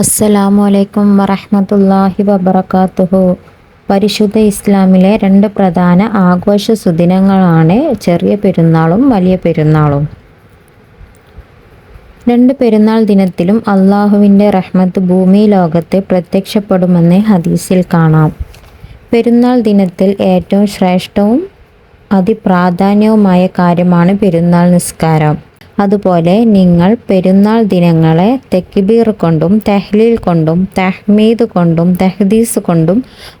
അസ്സലാമു അലൈക്കും വറഹമത്തല്ലാഹി വബർക്കാത്തുഹു പരിശുദ്ധ ഇസ്ലാമിലെ രണ്ട് പ്രധാന ആഘോഷ സുദിനങ്ങളാണ് ചെറിയ പെരുന്നാളും വലിയ പെരുന്നാളും. രണ്ട് പെരുന്നാൾ ദിനത്തിലും അള്ളാഹുവിന്റെ റഹ്മത്ത് ഭൂമി ലോകത്തെ പ്രത്യക്ഷപ്പെടുമെന്ന് ഹദീസിൽ കാണാം. പെരുന്നാൾ ദിനത്തിൽ ഏറ്റവും ശ്രേഷ്ഠവും അതിപ്രാധാന്യവുമായ കാര്യമാണ് പെരുന്നാൾ നിസ്കാരം. അതുപോലെ നിങ്ങൾ പെരുന്നാൾ ദിനങ്ങളെ തെക്കിബീർ കൊണ്ടും തെഹ്ലീൽ കൊണ്ടും തെഹ്മീദ് കൊണ്ടും തെഹദീസ് കൊണ്ടും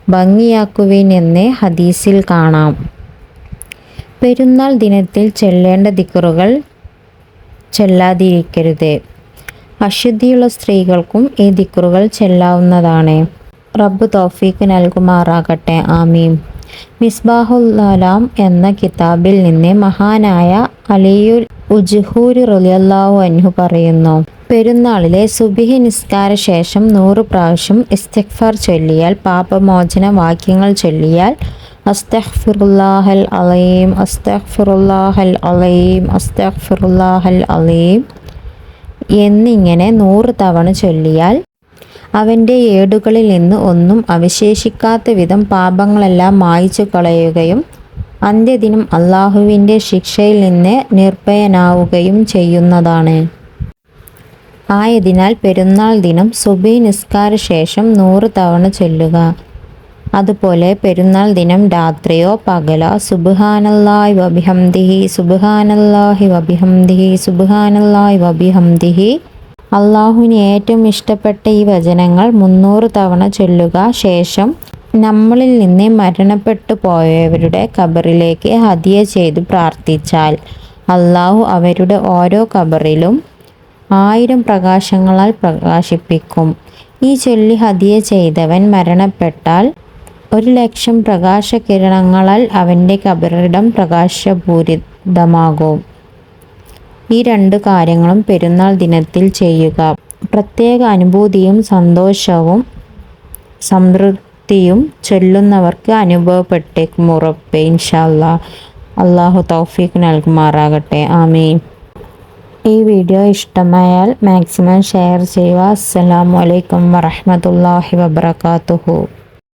ഭംഗിയാക്കുവിൻ എന്ന് ഹദീസിൽ കാണാം. പെരുന്നാൾ ദിനത്തിൽ ചെല്ലേണ്ട ദിക്കറുകൾ ചെല്ലാതിരിക്കരുത്. അശുദ്ധിയുള്ള സ്ത്രീകൾക്കും ഈ ദിക്കറുകൾ ചെല്ലാവുന്നതാണ്. റബ്ബ് തോഫീക്ക് നൽകുമാറാകട്ടെ. ആമീം മിസ്ബാഹുല്ലാലാം എന്ന കിതാബിൽ നിന്ന് മഹാനായ അലിയുൽ ഉജ്ഹൂരി റലിയല്ലാഹു അൻഹു പറയുന്നു. പെരുന്നാളിലെ സുബിഹി നിസ്കാര ശേഷം നൂറ് പ്രാവശ്യം ഇസ്തഖ്ഫാർ ചൊല്ലിയാൽ പാപമോചന വാക്യങ്ങൾ ചൊല്ലിയാൽ അസ്തഖ്ഫിറുല്ലാഹൽ അലീം അസ്തഖ്ഫിറുല്ലാഹൽ അലീം അസ്തഖ്ഫിറുല്ലാഹൽ അലീം എന്നിങ്ങനെ നൂറ് തവണ ചൊല്ലിയാൽ അവന്റെ ഏടുകളിൽ നിന്ന് ഒന്നും അവശേഷിക്കാത്ത വിധം പാപങ്ങളെല്ലാം മായ്ച്ചു കളയുകയും അന്ത്യദിനം അള്ളാഹുവിന്റെ ശിക്ഷയിൽ നിന്ന് നിർഭയനാവുകയും ചെയ്യുന്നതാണ്. ആയതിനാൽ പെരുന്നാൾ ദിനം സുബി നിസ്കാര ശേഷം നൂറ് തവണ ചൊല്ലുക. അതുപോലെ പെരുന്നാൾ ദിനം രാത്രിയോ പകലോ സുബുഹാനല്ലായ് വബിഹംദിഹി സുബുഹാനല്ലാഹി വബിഹംദിഹി സുബുഹാനല്ലായ് വബിഹംദിഹി. അള്ളാഹുവിന് ഏറ്റവും ഇഷ്ടപ്പെട്ട ഈ വചനങ്ങൾ മുന്നൂറ് തവണ ചൊല്ലുക ശേഷം നമ്മളിൽ നിന്ന് മരണപ്പെട്ടു പോയവരുടെ ഖബറിലേക്ക് ഹദിയ ചെയ്ത് പ്രാർത്ഥിച്ചാൽ. അള്ളാഹു അവരുടെ ഓരോ ഖബറിലും ആയിരം പ്രകാശങ്ങളാൽ പ്രകാശിപ്പിക്കും. ഈ ചൊല്ലി ഹദിയ ചെയ്തവൻ മരണപ്പെട്ടാൽ ഒരു ലക്ഷം പ്രകാശകിരണങ്ങളാൽ അവന്റെ കബറിടം പ്രകാശപൂരിതമാകും. ഈ രണ്ട് കാര്യങ്ങളും പെരുന്നാൾ ദിനത്തിൽ ചെയ്യുക. പ്രത്യേക അനുഭൂതിയും സന്തോഷവും സംതൃപ്തിയും ചൊല്ലുന്നവർക്ക് അനുഭവപ്പെട്ടേക്കും ഉറപ്പ് ഇൻഷാല്ല അള്ളാഹു തൗഫീഖ് നൽകുമാറാകട്ടെ. ആമീൻ. ഈ വീഡിയോ ഇഷ്ടമായാൽ മാക്സിമം ഷെയർ ചെയ്യുക. അസ്സലാമു അലൈക്കും വറഹമത്തല്ലാഹി വബർക്കാത്തുഹു